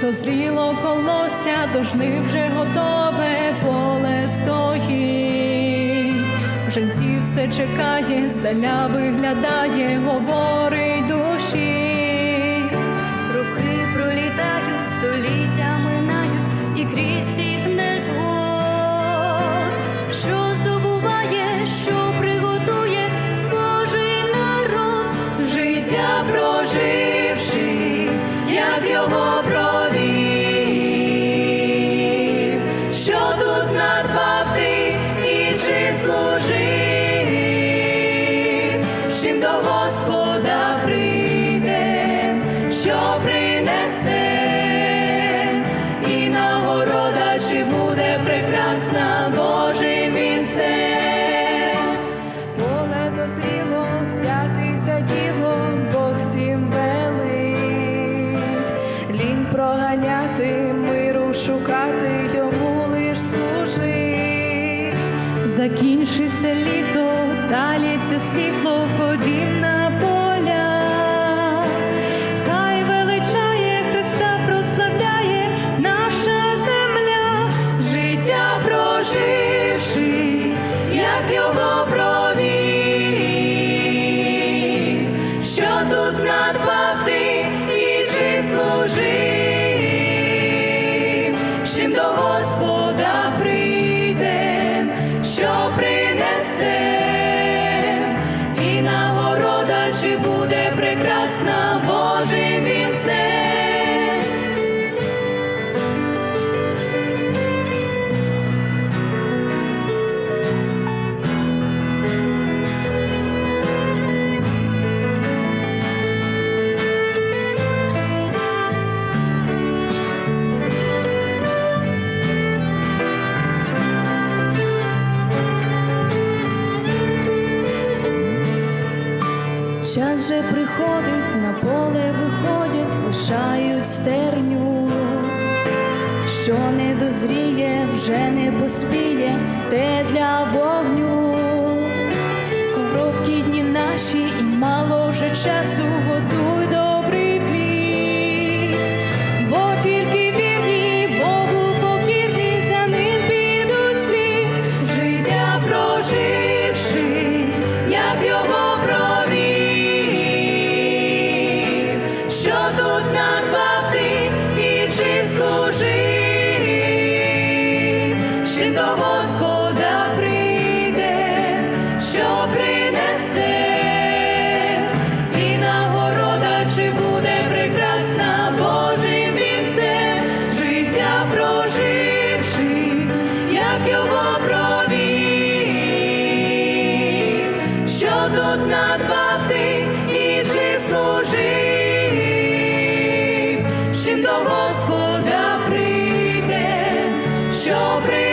Дозріло колося, до жнив вже готове поле стоїть. Женці все чекає, здаля виглядає, говорить душі. Роки пролітають, століття минають і крізь всіх незгод, що здобуває, що приготує Божий народ. Життя проживши, надбав ти чи служив, чим до Господа прийде, що принесе, і нагорода, чи буде прекрасна Божий вінцем. Поле дозріло, взятися діло, Бог всім велить. Лінь проганяти, миру шукати, Закінчиться літо, даліться світло, ходім на поля. Хай величає Христа, прославляє наша земля, життя проживши, як його провів, що тут надбав ти і чи служив, Час же приходить, на поле виходять, лишають стерню. Що не дозріє, вже не поспіє, те для вогню. Короткі дні наші і мало вже часу, готуй добрий грішник до Господа прийде, що принесе і нагорода, чи буде прекрасна Божим вінцем, життя проживши, як його провів, що тут надбав і чи служив, чим до Господа. прийде, Що прийде.